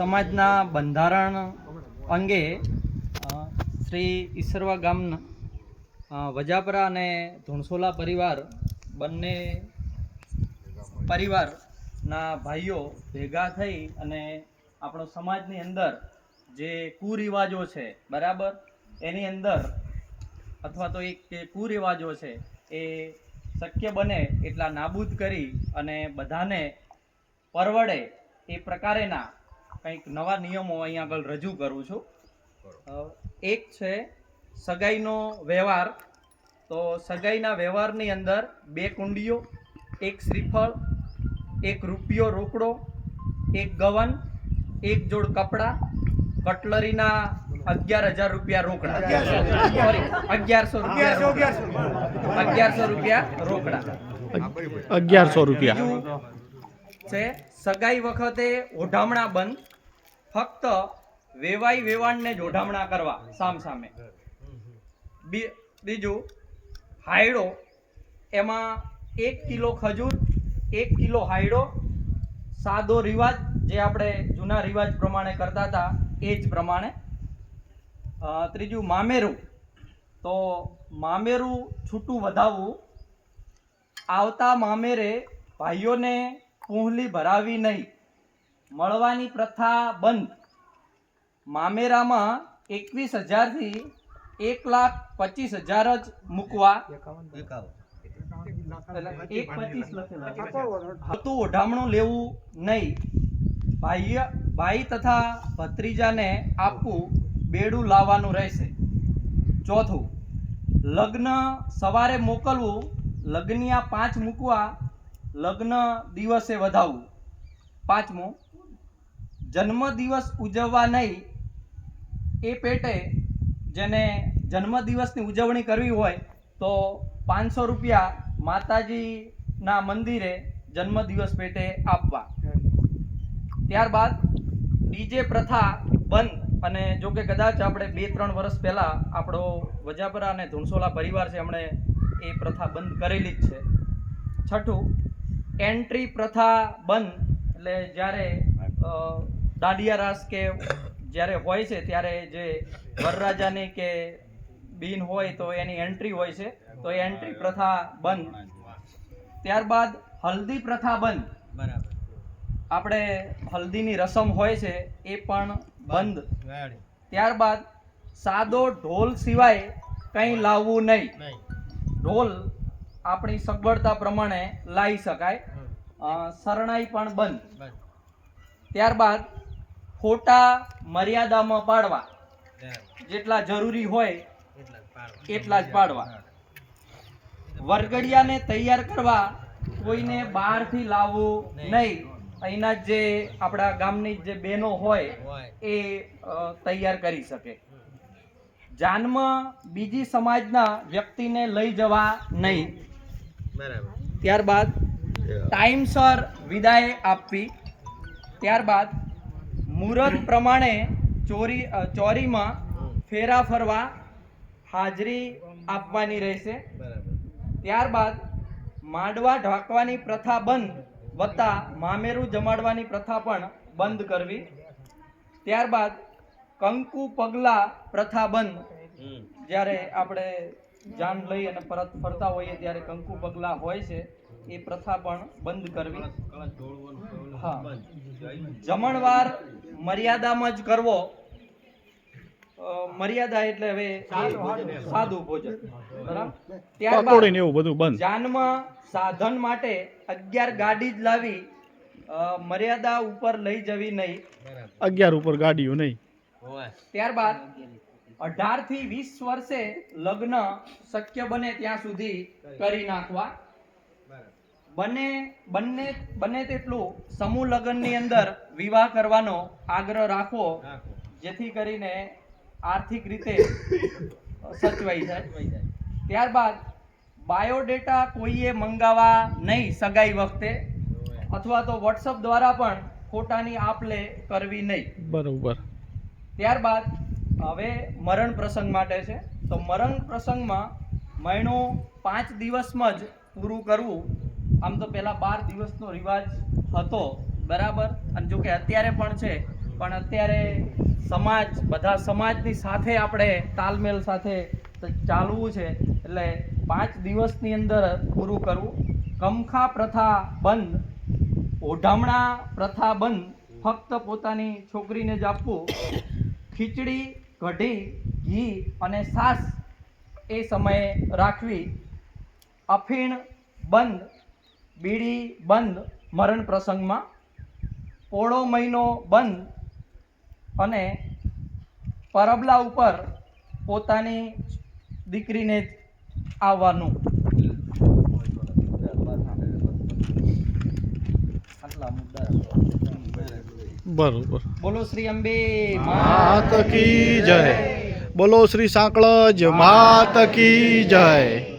સમાજના બંધારણ અંગે શ્રી ઈશ્વરવા ગામના વજાપરા અને ધુણસોલા પરિવાર, બંને પરિવારના ભાઈઓ ભેગા થઈ અને આપણો સમાજની અંદર જે કુરિવાજો છે, બરાબર? એની અંદર અથવા તો એક જે કુરિવાજો છે, એ શક્ય બને એટલા નાબૂદ કરી અને બધાને પરવડે એ પ્રકારેના કંઈક નવા નિયમો અહીંયા આગળ રજૂ કરું છું. એક છે સગાઈનો વ્યવહાર. તો સગાઈના વ્યવહારની અંદર બે કુંડીઓ એક શ્રીફળ એક રૂપિયો રોકડો એક ગવન એક જોડ કપડાં કટલરીના અગિયાર હજાર રૂપિયા રોકડા. સોરી અગિયારસો રૂપિયા અગિયારસો રૂપિયા રોકડા. અગિયારસો રૂપિયા. છે સગાઈ વખતે ઓઢામણા બંધ. ફક્ત વેવાઈ વેવાણને જોડામણા કરવા સામ સામે બીજું, હાયડો, એમાં એક કિલો ખજૂર, એક કિલો હાયડો, સાદો રિવાજ, જે આપણે જૂના રિવાજ પ્રમાણે કરતા હતા, એ જ પ્રમાણે. ત્રીજું, મામેરું. તો મામેરું છૂટું વધાવવું. આવતા મામેરે ભાઈઓને પૂંહલી ભરાવી નહીં. મળવાની પ્રથા બંધ. મામેરામાં એકવીસ હજારથી એક લાખ પચીસ હજાર જ મૂકવા. એક પચીસ હતું ઓઢામણું લેવું નહીં. ભાઈ ભાઈ તથા ભત્રીજાને આપવું બેડું લાવવાનું રહેશે. ચોથું લગ્ન સવારે મોકલવું લગ્નિયા પાંચ મૂકવા લગ્ન દિવસે વધાવવું. પાંચમું જન્મદિવસ ઉજવવા નહીં, એ પેટે જેને જન્મદિવસની ઉજવણી કરવી હોય, તો પાંચસો રૂપિયા માતાજીના મંદિરે જન્મદિવસ પેટે આપવા. ત્યારબાદ ડીજે પ્રથા બંધ અને જો કે કદાચ આપણે બે ત્રણ વર્ષ પહેલાં આપણો વજાપરા અને ધુણસોલા પરિવાર છે, એમણે એ પ્રથા બંધ કરેલી જ છે. છઠ્ઠું, એન્ટ્રી પ્રથા બંધ, એટલે જ્યારે દાંડિયા રાસ કે જ્યારે હોય છે ત્યારે જે વરરાજાની કે બીન હોય તો એની એન્ટ્રી હોય છે તો એ એન્ટ્રી પ્રથા બંધ. ત્યારબાદ હલ્દી પ્રથા બંધ. આપણે હલ્દીની રસમ હોય છે એ પણ બંધ. ત્યારબાદ સાદો ઢોલ સિવાય કંઈ લાવવું નહીં. ઢોલ આપણી સગવડતા પ્રમાણે લાવી શકાય. શરણાઈ પણ બંધ. ત્યારબાદ ફોટા મર્યાદામાં પાડવા. જેટલા જરૂરી હોય એટલા જ પાડવા. વરગડિયાને તૈયાર કરવા કોઈને બહારથી લાવવું નહીં. અહીંના જ જે આપણા ગામની જે બહેનો હોય એ તૈયાર કરી શકે. જાનમાં બીજી સમાજના વ્યક્તિને લઈ જવા નહીં. ત્યારબાદ ટાઈમસર વિદાય આપવી. ત્યારબાદ મુહૂર્ત પ્રમાણે ચોરી ચોરીમાં ફેરા ફરવા હાજરી આપવાની રહેશે. ત્યારબાદ માંડવા ઢાંકવાની પ્રથા બંધ વત્તા મામેરું જમાડવાની પ્રથા પણ બંધ કરવી. ત્યારબાદ કંકુ પગલા પ્રથા બંધ. જ્યારે આપણે જાન લઈ અને પરત ફરતા હોઈએ ત્યારે કંકુ પગલા હોય છે એ પ્રથા પણ બંધ કરવી. હા. જમણવાર મર્યાદામાં જ કરવો. મર્યાદા એટલે હવે સાદું ભોજન. બરાબર? ત્યારબાદ એવું બધું બંધ. જાનમાં સાધન માટે અગિયાર ગાડી જ લાવી મર્યાદા ઉપર લઈ જવી નહીં. અગિયાર ઉપર ગાડીઓ નહીં. ત્યારબાદ અઢારથી વીસ વર્ષે લગ્ન શક્ય બને ત્યાં સુધી કરી નાખવા. બને બંને બને તેટલું સમૂહ લગ્નની અંદર વિવાહ કરવાનો આગ્રહ રાખવો જેથી કરીને આર્થિક રીતે સચવાઈ જાય. ત્યારબાદ બાયોડેટા કોઈએ મંગાવવા નહીં સગાઈ વખતે અથવા તો વોટ્સઅપ દ્વારા પણ ખોટાની આપ લે કરવી નહીં. બરોબર. ત્યારબાદ હવે મરણ પ્રસંગ માટે છે. તો મરણ પ્રસંગમાં મહિનો પાંચ દિવસમાં જ પૂરું કરવું આમ તો પહેલા બાર દિવસનો રિવાજ હતો, બરાબર? અને જો કે અત્યારે પણ છે, પણ અત્યારે સમાજ, બધા સમાજની સાથે આપણે તાલમેલ સાથે ચાલવું છે. એટલે પાંચ દિવસની અંદર પૂરું કરવું. કમખા પ્રથા બંધ, ઓઢામણા પ્રથા બંધ, ફક્ત પોતાની છોકરીને જ આપવું. ખીચડી, કઢી, ઘી અને સાસ એ સમયે રાખવી. અફીણ બંધ બીડી બંધ મરણ પ્રસંગમાં પોળો મહિનો બંધ અને પરબલા ઉપર પોતાની દીકરીને જ આવવાનું. બરોબર. બોલો શ્રી અંબે. માત કી જય. બોલો શ્રી સાંકળજ માત કી જય.